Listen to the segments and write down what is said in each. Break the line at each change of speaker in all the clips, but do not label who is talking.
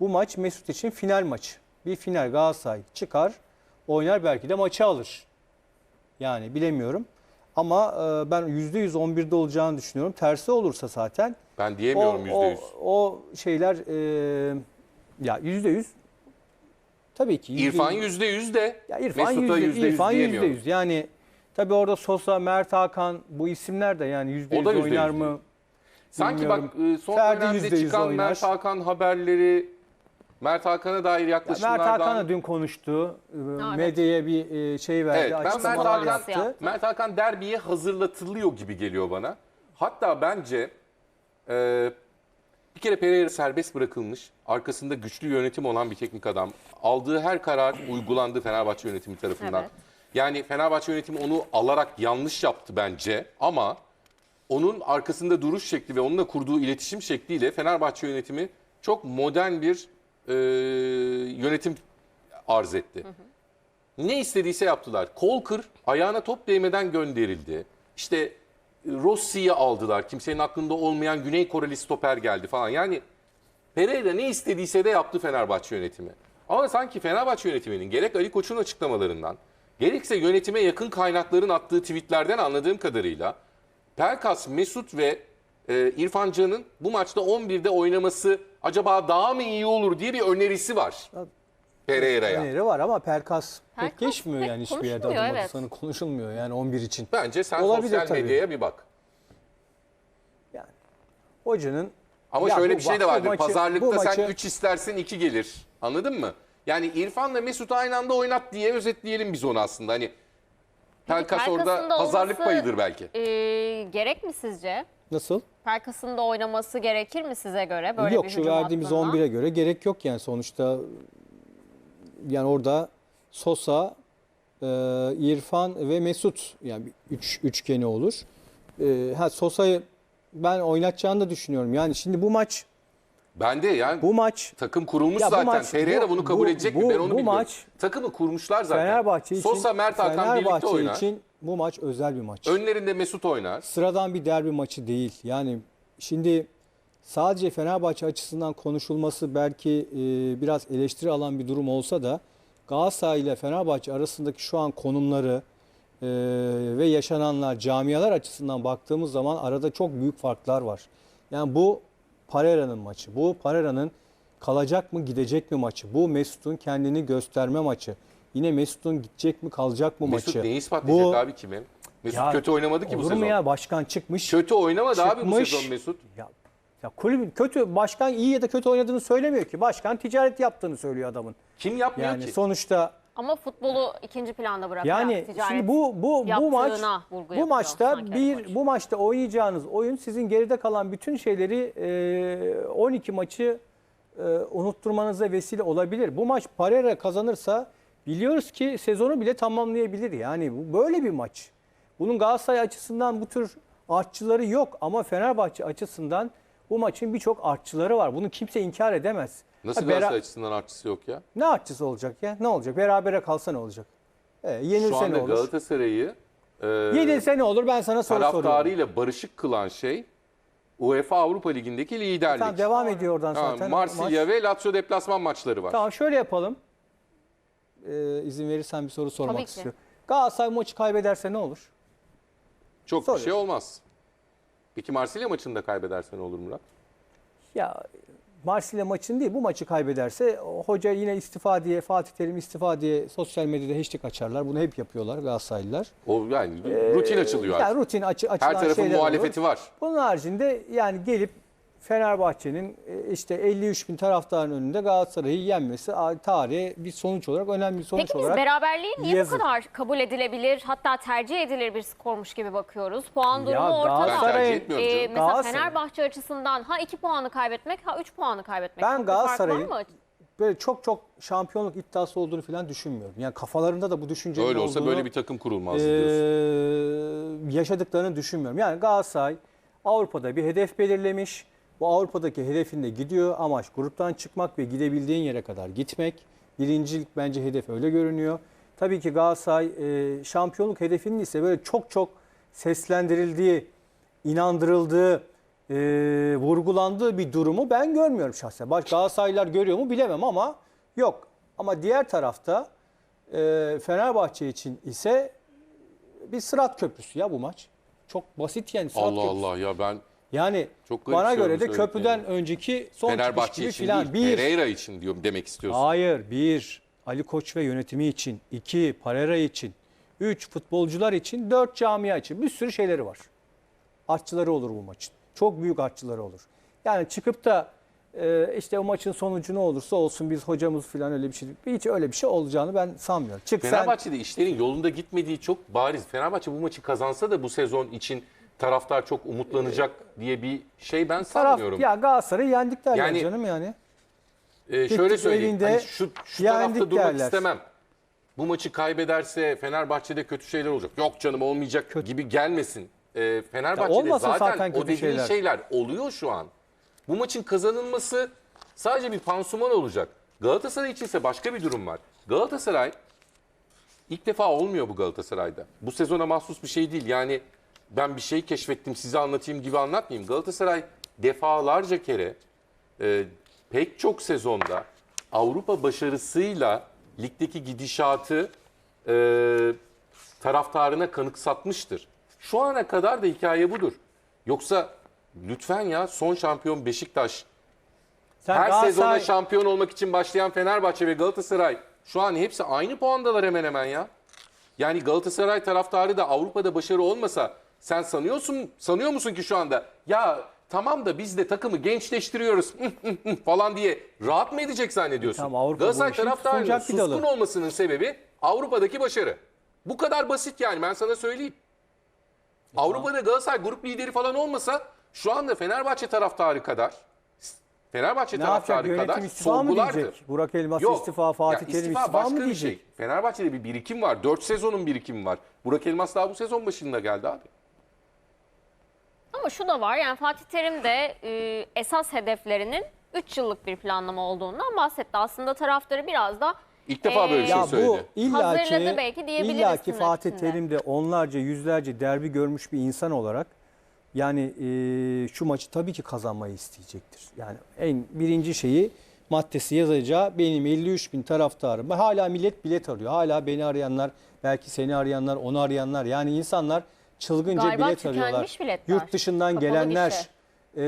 bu maç Mesut için final maçı. Bir final Galatasaray çıkar, oynar belki de maçı alır. Yani bilemiyorum. Ama e, ben %100 11'de olacağını düşünüyorum. Tersi olursa zaten
Ben
o,
diyemiyorum
o,
yüz.
o şeyler e, ya %100 tabii ki. %100
İrfan yüzde yüz de
ya İrfan
Mesut'a
yüzde,
yüzde yüz
İrfan
diyemiyorum.
yüzde yüz. Yani tabii orada Sosa, Mert Hakan bu isimler de yani yüzde
O
yüz
da yüzde
oynar
yüz
mı?
Sanki bak
Bilmiyorum.
e, son
Ferdi
dönemde çıkan
oynar.
Mert Hakan haberleri, Mert Hakan'a dair
Ya
yaklaşımlardan...
Mert Hakan da dün konuştu.
Evet.
Medyaya bir e, şey verdi,
Evet, ben Mert Hakan,
yaptı.
Mert Hakan derbiye hazırlatılıyor gibi geliyor bana. Hatta bence e, bir kere Pereira serbest bırakılmış. Arkasında güçlü yönetim olan bir teknik adam. Aldığı her karar uygulandı Fenerbahçe yönetimi tarafından.
Evet.
Yani Fenerbahçe yönetimi onu alarak yanlış yaptı bence ama onun arkasında duruş şekli ve onunla kurduğu iletişim şekliyle Fenerbahçe yönetimi çok modern bir e, yönetim arz etti. Ne istediyse yaptılar. Kol kır, ayağına top değmeden gönderildi. İşte Rossi'yi aldılar. Kimsenin aklında olmayan Güney Koreli stoper geldi falan. Yani Pereira ne istediyse de yaptı Fenerbahçe yönetimi. Ama sanki Fenerbahçe yönetiminin gerek Ali Koç'un açıklamalarından, gerekse yönetime yakın kaynakların attığı tweetlerden anladığım kadarıyla Pelkas, Mesut ve e, İrfan Can'ın bu maçta 11'de oynaması acaba daha mı iyi olur diye bir önerisi var. Pereira'ya.
Öneri var ama Perkas pek
Perkas
geçmiyor
pek
yani hiçbir yerde
konuşulmuyor,
adım
evet.
atılsanı konuşulmuyor yani 11 için.
Bence sen
Olabilir
sosyal
tabii.
medyaya bir bak.
Yani hocanın
Ama
Ya
şöyle
bu
bir şey
bak-
de
bu
vardır.
maçı-
Pazarlıkta
bu
sen
maçı-
3 istersin 2 gelir. Anladın mı? Yani İrfan'la Mesut'u aynı anda oynat diye özetleyelim biz onu aslında. Hani Pelkas orada
Pelkas'ın da
pazarlık
olması-
payıdır belki.
Ee, gerek mi sizce?
Nasıl?
Perkas'ın da oynaması gerekir mi size göre? Böyle
yok
bir
şu verdiğimiz
hattına?
11'e göre gerek yok yani sonuçta yani orada Sosa, e, İrfan ve Mesut yani bir üç üçgeni olur. E, ha Sosa'yı ben oynatacağını da düşünüyorum. Yani şimdi bu maç
Ben de yani
bu maç
takım kurulmuş
Ya bu
zaten.
maç-
Pereira
bu-
bunu kabul
bu-
edecek mi?
bu-
Ben onu
bu
bilmiyorum.
maç-
Takımı kurmuşlar zaten.
Fenerbahçe için
Sosa, Mert Hakan birlikte
Fenerbahçe
oynar.
için bu maç özel bir maç.
Önlerinde Mesut oynar.
sıradan bir derbi maçı değil. Yani şimdi sadece Fenerbahçe açısından konuşulması belki e, biraz eleştiri alan bir durum olsa da Galatasaray ile Fenerbahçe arasındaki şu an konumları e, ve yaşananlar camialar açısından baktığımız zaman arada çok büyük farklar var. Yani bu Parera'nın maçı. Bu Parera'nın kalacak mı gidecek mi maçı. Bu Mesut'un kendini gösterme maçı. Yine Mesut'un gidecek mi kalacak mı
Mesut
maçı.
neyi ispatlayacak
Bu-
abi kime? Mesut
Ya,
kötü oynamadı ki bu
Olur
sezon.
mu ya başkan çıkmış.
Kötü oynamadı abi bu
Çıkmış.
sezon Mesut.
Ya, ya kulübün kötü başkan iyi ya da kötü oynadığını söylemiyor ki. Başkan ticaret yaptığını söylüyor adamın.
Kim yapmıyor
Yani
ki?
sonuçta
Ama futbolu ikinci planda bırakarak
yani
ticaret
şimdi bu bu bu maç bu maçta bir bu maçta oynayacağınız oyun sizin geride kalan bütün şeyleri e, 12 maçı e, unutturmanıza vesile olabilir. Bu maç Parera kazanırsa biliyoruz ki sezonu bile tamamlayabilir. Yani bu böyle bir maç. Bunun Galatasaray açısından bu tür artçıları yok ama Fenerbahçe açısından bu maçın birçok artçıları var. Bunu kimse inkar edemez.
Nasıl
Ha,
Galatasaray açısından artçısı yok ya?
Ne artçısı olacak ya? Ne olacak? Berabere kalsa ne olacak? E, yenilse ne olur?
Galatasaray'ı e,
Yenilse ne olur? Ben sana soru soruyorum.
taraftarıyla barışık kılan şey UEFA Avrupa Ligi'ndeki liderlik.
Tamam devam ediyor oradan
Ha,
zaten.
Marsilya
Maç.
ve Lazio deplasman maçları var.
Tamam şöyle yapalım. Ee, izin verirsen bir soru sormak
Tabii ki.
istiyorum. Galatasaray maçı kaybederse ne olur?
Çok bir
Soruyorum.
şey olmaz. Peki Marsilya maçında kaybederse ne olur Murat?
Ya Marsilya maçını değil bu maçı kaybederse hoca yine istifa diye Fatih Terim istifa diye sosyal medyada hashtag açarlar. Bunu hep yapıyorlar Galatasaraylılar.
O yani rutin açılıyor
Yani
artık.
rutin açı, açılan
Her tarafın
şeyler
muhalefeti
olur.
var.
Bunun haricinde yani gelip Fenerbahçe'nin e, işte 53 bin taraftarın önünde Galatasaray'ı yenmesi tarihe bir sonuç olarak önemli bir sonuç
Peki biz
olarak.
beraberliği niye
yazın.
bu kadar kabul edilebilir hatta tercih edilir bir skormuş gibi bakıyoruz. Puan durumu
Ya
ortada. Ee,
canım.
mesela
Galatasaray-
Fenerbahçe açısından ha 2 puanı kaybetmek ha 3 puanı kaybetmek.
Ben Galatasaray'ın
mı?
böyle çok çok şampiyonluk iddiası olduğunu falan düşünmüyorum. Yani kafalarında da bu düşüncenin
Öyle olsa
olduğunu,
böyle bir takım kurulmaz
eee,
diyorsun.
yaşadıklarını düşünmüyorum. Yani Galatasaray Avrupa'da bir hedef belirlemiş. Bu Avrupa'daki hedefinde gidiyor. Amaç gruptan çıkmak ve gidebildiğin yere kadar gitmek. Birincilik bence hedef öyle görünüyor. Tabii ki Galatasaray eee, şampiyonluk hedefinin ise böyle çok çok seslendirildiği, inandırıldığı, e, vurgulandığı bir durumu ben görmüyorum şahsen. Baş Galatasaraylılar görüyor mu bilemem ama yok. Ama diğer tarafta e, Fenerbahçe için ise bir sırat köprüsü ya bu maç. Çok basit yani sırat
Allah
köprüsü.
Allah ya ben
Yani
Çok
bana göre de köprüden önceki son çıkış
Fenerbahçe
gibi
için
filan.
değil,
Bir,
Pereira için diyorum demek istiyorsun.
Hayır. Bir, Ali Koç ve yönetimi için. iki Parera için. Üç, futbolcular için. Dört, camia için. Bir sürü şeyleri var. Artçıları olur bu maçın. Çok büyük artçıları olur. Yani çıkıp da e, işte o maçın sonucu ne olursa olsun biz hocamız falan öyle bir şey. Hiç öyle bir şey olacağını ben sanmıyorum. Çık sen.
Fenerbahçe'de işlerin yolunda gitmediği çok bariz. Fenerbahçe bu maçı kazansa da bu sezon için taraftar çok umutlanacak diye bir şey ben
Taraf,
sanmıyorum.
ya Galatasaray'ı yendik derler
Yani-
canım yani.
Ee, şöyle
Gittik
söyleyeyim.
evinde
hani şu şu
yendik
tarafta durmak
derler.
istemem. Bu maçı kaybederse Fenerbahçe'de kötü şeyler olacak. Yok canım olmayacak gibi gelmesin. Ee, Fenerbahçe'de
Ya olmasın
zaten,
zaten
o
kötü
dediğin
şeyler.
şeyler. oluyor şu an. Bu maçın kazanılması sadece bir pansuman olacak. Galatasaray için ise başka bir durum var. Galatasaray ilk defa olmuyor bu Galatasaray'da. Bu sezona mahsus bir şey değil. Yani ben bir şey keşfettim size anlatayım gibi anlatmayayım. Galatasaray defalarca kere e, pek çok sezonda Avrupa başarısıyla ligdeki gidişatı e, taraftarına kanıksatmıştır. Şu ana kadar da hikaye budur. Yoksa lütfen ya son şampiyon Beşiktaş,
Sen
her
Galatasaray-
sezonda şampiyon olmak için başlayan Fenerbahçe ve Galatasaray şu an hepsi aynı puandalar hemen hemen ya. Yani Galatasaray taraftarı da Avrupa'da başarı olmasa sen sanıyorsun sanıyor musun ki şu anda ya tamam da biz de takımı gençleştiriyoruz falan diye rahat mı edecek zannediyorsun?
Tamam, Avrupa
Galatasaray taraftarının
bir
suskun olmasının sebebi Avrupa'daki başarı. Bu kadar basit yani ben sana söyleyeyim. Avrupa'da Galatasaray grup lideri falan olmasa şu anda Fenerbahçe taraftarı kadar Fenerbahçe
Ne yapacak?
taraftarı
Yönetim
kadar sorgulardır.
Burak Elmas
Yok.
istifa, Fatih Terim
istifa
istifa
başka
mı
bir
diyecek?
şey. Fenerbahçe'de bir birikim var. 4 sezonun birikimi var. Burak Elmas daha bu sezon başında geldi abi.
Ama şu da var yani Fatih Terim de e, esas hedeflerinin 3 yıllık bir planlama olduğundan bahsetti. Aslında taraftarı biraz da
İlk defa böyle bir şey
Ya bu
söyledi.
illaki,
Hazırladı belki diyebiliriz
illaki
tırnak
Fatih
içinde.
Terim de onlarca yüzlerce derbi görmüş bir insan olarak yani e, şu maçı tabii ki kazanmayı isteyecektir. Yani en birinci şeyi maddesi yazacağı benim 53 bin taraftarım. Hala millet bilet arıyor. Hala beni arayanlar, belki seni arayanlar, onu arayanlar. Yani insanlar çılgınca
Galiba
bilet arıyorlar.
biletler.
Yurt dışından
Kapalı
gelenler. e,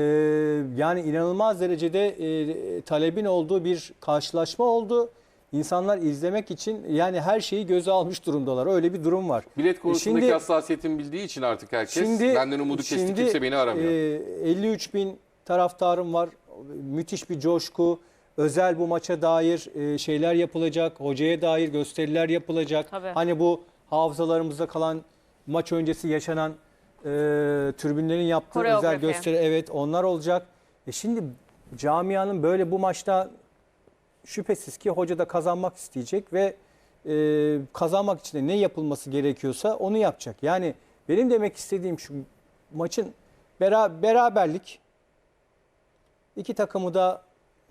yani inanılmaz derecede e, talebin olduğu bir karşılaşma oldu. İnsanlar izlemek için yani her şeyi göze almış durumdalar. Öyle bir durum var.
Bilet konusundaki
Şimdi-
hassasiyetimi bildiği için artık herkes
Şimdi
benden umudu kesti
şimdi,
kimse beni aramıyor.
e, 53 bin taraftarım var. Müthiş bir coşku. Özel bu maça dair e, şeyler yapılacak. Hocaya dair gösteriler yapılacak.
Tabii.
Hani bu hafızalarımızda kalan maç öncesi yaşanan e, tribünlerin yaptığı özel
Koreografi.
gösteri evet onlar olacak. E şimdi camianın böyle bu maçta şüphesiz ki hoca da kazanmak isteyecek ve e, kazanmak için de ne yapılması gerekiyorsa onu yapacak. Yani benim demek istediğim şu maçın bera- beraberlik iki takımı da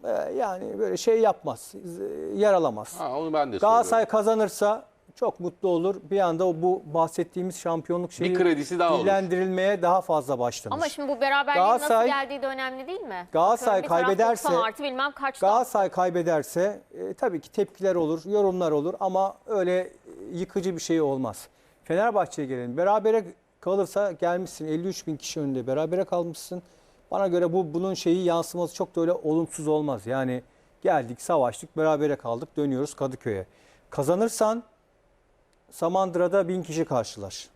e, yani böyle şey yapmaz, yaralamaz.
Ha, onu ben de
Galatasaray
söylüyorum.
kazanırsa çok mutlu olur. Bir anda o bu bahsettiğimiz şampiyonluk şeyi
Bir kredisi daha olur.
dillendirilmeye daha fazla başlanır.
ama şimdi bu beraberliğin nasıl
Galatasaray-
geldiği de önemli değil mi?
Galatasaray
Bakıyorum bir taraf
kaybederse-
90 artı bilmem kaçta.
Galatasaray kaybederse e, tabii ki tepkiler olur, yorumlar olur ama öyle e, yıkıcı bir şey olmaz. Fenerbahçe'ye gelelim. Berabere kalırsa gelmişsin 53 bin kişi önünde berabere kalmışsın. Bana göre bu bunun şeyi yansıması çok da öyle olumsuz olmaz. Yani geldik, savaştık, berabere kaldık, dönüyoruz Kadıköy'e. Kazanırsan Samandıra'da bin kişi karşılar.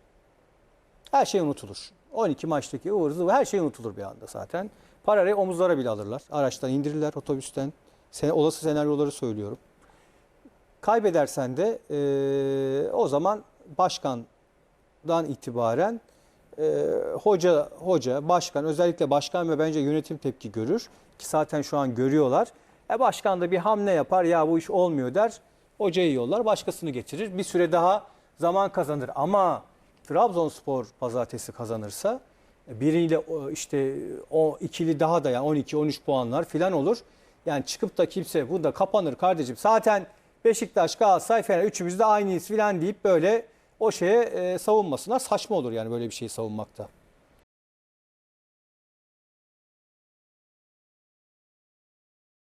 Her şey unutulur. 12 maçtaki ıvır zıvır her şey unutulur bir anda zaten. Parayı omuzlara bile alırlar. Araçtan indirirler otobüsten. Sen, olası senaryoları söylüyorum. Kaybedersen de eee, o zaman başkandan itibaren eee, hoca, hoca, başkan özellikle başkan ve bence yönetim tepki görür. Ki zaten şu an görüyorlar. E başkan da bir hamle yapar ya bu iş olmuyor der. Hocayı yollar başkasını getirir. Bir süre daha zaman kazanır ama Trabzonspor pazartesi kazanırsa e, biriyle işte o ikili daha da yani 12-13 puanlar filan olur. Yani çıkıp da kimse burada kapanır kardeşim. Zaten Beşiktaş, Galatasaray, Fener üçümüz de aynıyız filan deyip böyle o şeye e, savunmasına saçma olur yani böyle bir şeyi savunmakta.